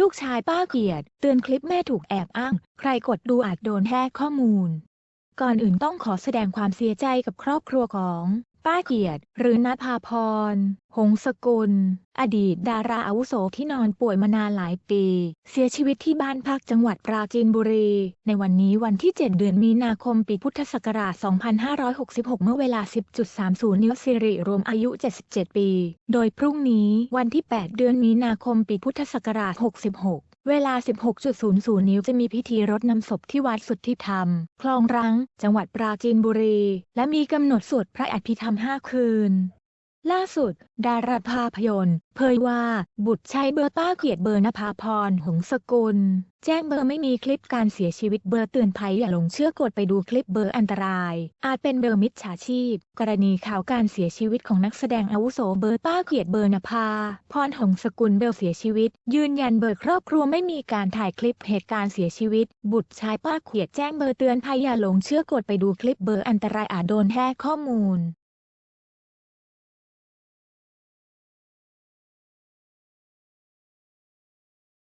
ลูกชายป้าเกียรติเตือนคลิปแม่ถูกแอบอ้าง ใครกดดูอาจโดนแฮกข้อมูล ก่อนอื่นต้องขอแสดงความเสียใจกับครอบครัวของ ป้าเกียรติ หรือนภาพร หงสกุล อดีตดาราอาวุโสที่นอนป่วยมานานหลายปี เสียชีวิตที่บ้านพักจังหวัดปราจีนบุรี ในวันนี้วันที่ 7 เดือนมีนาคมปีพุทธศักราช 2566 เมื่อเวลา 10.30 นิ้วสิริรวมอายุ 77 ปี โดยพรุ่งนี้วันที่ 8 เดือนมีนาคมปีพุทธศักราช 66 เวลา 16.00 นิ้วจะมีพิธีรดน้ำศพที่วัดสุทธิธรรม คลองรัง จังหวัดปราจีนบุรี และมีกำหนดสวดพระอภิธรรม 5 คืน ล่าสุด ดาราภาพยนตร์เผยว่าบุตรใช้เบอร์ป้าเกียรติเบอร์นภาพรหงสกุล แจ้งเบอร์ไม่มีคลิปการเสียชีวิตเบอร์เตือนภัยอย่าหลงเชื่อกดไปดูคลิปเบอร์อันตราย อาจเป็นเบอร์มิจฉาชีพ กรณีข่าวการเสียชีวิตของนักแสดงอาวุโสเบอร์ป้าเกียรติเบอร์นภาพรหงสกุลเบลเสียชีวิต ยืนยันเบอร์ครอบครัวไม่มีการถ่ายคลิปเหตุการณ์เสียชีวิต บุตรชายป้าเกียรติแจ้งเบอร์เตือนภัยอย่าหลงเชื่อกดไปดูคลิปเบอร์อันตรายอาจโดนแฮกข้อมูล